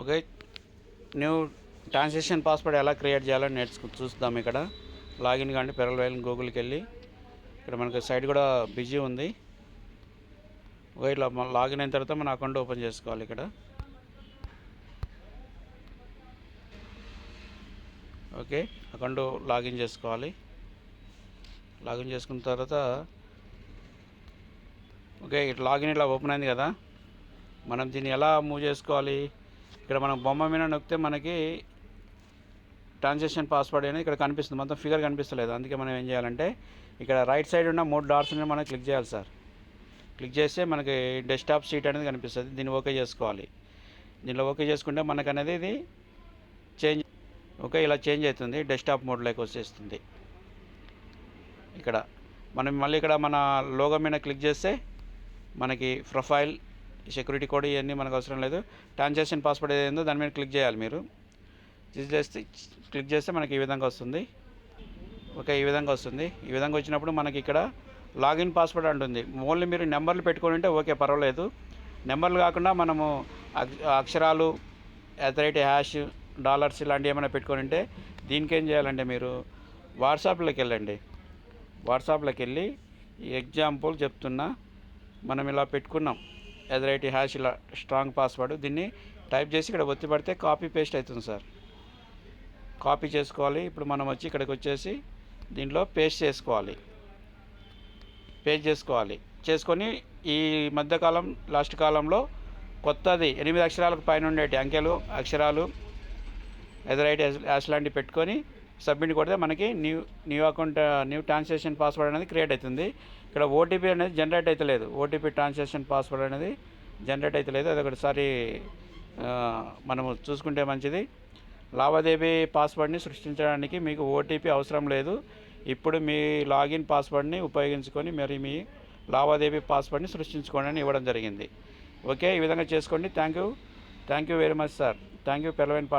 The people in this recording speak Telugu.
ఓకే. న్యూ ట్రాన్సాక్షన్ పాస్వర్డ్ ఎలా క్రియేట్ చేయాలో నేర్చుకు చూద్దాం ఇక్కడ. లాగిన్ కానీ పెరల్ గూగుల్కి వెళ్ళి. ఇక్కడ మనకి సైట్ కూడా బిజీ ఉంది. ఓకే ఇట్లా లాగిన్ అయిన తర్వాత మన అకౌంట్ ఓపెన్ చేసుకోవాలి ఇక్కడ. ఓకే అకౌంట్ లాగిన్ చేసుకోవాలి. లాగిన్ చేసుకున్న తర్వాత ఓకే ఇట్లా లాగిన్ ఇట్లా ఓపెన్ అయింది కదా. మనం దీన్ని ఎలా మూవ్ చేసుకోవాలి? ఇక్కడ మనం బొమ్మ మీద నొక్కితే మనకి ట్రాన్సాక్షన్ పాస్వర్డ్ అనేది ఇక్కడ కనిపిస్తుంది. మొత్తం ఫిగర్ కనిపిస్తలేదు. అందుకే మనం ఏం చేయాలంటే ఇక్కడ రైట్ సైడ్ ఉన్న మూడు డాట్స్ మనం క్లిక్ చేయాలి సార్. క్లిక్ చేస్తే మనకి డెస్క్టాప్ సీట్ అనేది కనిపిస్తుంది. దీన్ని ఓకే చేసుకోవాలి. దీనిలో ఓకే చేసుకుంటే మనకు అనేది ఇది చేంజ్ ఓకే ఇలా చేంజ్ అవుతుంది. డెస్క్టాప్ మోడ్లోకి వచ్చేస్తుంది. ఇక్కడ మనం మళ్ళీ ఇక్కడ మన లోగో మీద క్లిక్ చేస్తే మనకి ప్రొఫైల్ సెక్యూరిటీ కోడ్ ఇవన్నీ మనకు అవసరం లేదు. ట్రాన్సాక్షన్ పాస్వర్డ్ ఏదైందో దాని మీద క్లిక్ చేయాలి మీరు. క్లిక్ చేస్తే క్లిక్ చేస్తే మనకి ఈ విధంగా వస్తుంది. ఓకే ఈ విధంగా వస్తుంది. ఈ విధంగా వచ్చినప్పుడు మనకి ఇక్కడ లాగిన్ పాస్వర్డ్ అంటుంది. ఓన్లీ మీరు నెంబర్లు పెట్టుకొని ఉంటే ఓకే పర్వాలేదు. నెంబర్లు కాకుండా మనము అక్షరాలు అట్ హ్యాష్ డాలర్స్ ఇలాంటివి ఏమైనా పెట్టుకొని ఉంటే దీనికి ఏం చేయాలంటే మీరు వాట్సాప్లోకి వెళ్ళండి. వాట్సాప్లోకి వెళ్ళి ఎగ్జాంపుల్ చెప్తున్నా. మనం ఇలా పెట్టుకున్నాం. ఎదరైటీ హ్యాష్ ఇలా స్ట్రాంగ్ పాస్వర్డ్ దీన్ని టైప్ చేసి ఇక్కడ ఒత్తి పడితే కాపీ పేస్ట్ అవుతుంది సార్. కాపీ చేసుకోవాలి. ఇప్పుడు మనం వచ్చి ఇక్కడికి వచ్చేసి దీంట్లో పేస్ట్ చేసుకోవాలి. పేస్ట్ చేసుకోవాలి. చేసుకొని ఈ మధ్యకాలం లాస్ట్ కాలంలో కొత్తది ఎనిమిది అక్షరాలకు పైన ఉండేటి అంకెలు అక్షరాలు ఎదరైట్ యాష్ లాంటివి పెట్టుకొని సబ్మిట్ కొడితే మనకి new new account new transaction password అనేది క్రియేట్ అవుతుంది. ఇక్కడ ఓటీపీ అనేది జనరేట్ అవుతలేదు ఓటీపీ ట్రాన్సాక్షన్ పాస్వర్డ్ అనేది జనరేట్ అవుతలేదు అది ఒకటిసారి మనము చూసుకుంటే మంచిది. లావాదేవీ పాస్వర్డ్ని సృష్టించడానికి మీకు ఓటీపీ అవసరం లేదు. ఇప్పుడు మీ లాగిన్ పాస్వర్డ్ని ఉపయోగించుకొని మరి మీ లావాదేవీ పాస్వర్డ్ని సృష్టించుకోండి అని ఇవ్వడం జరిగింది. ఓకే ఈ విధంగా చేసుకోండి. Thank you. Thank you very much sir. Thank you పెరవైన్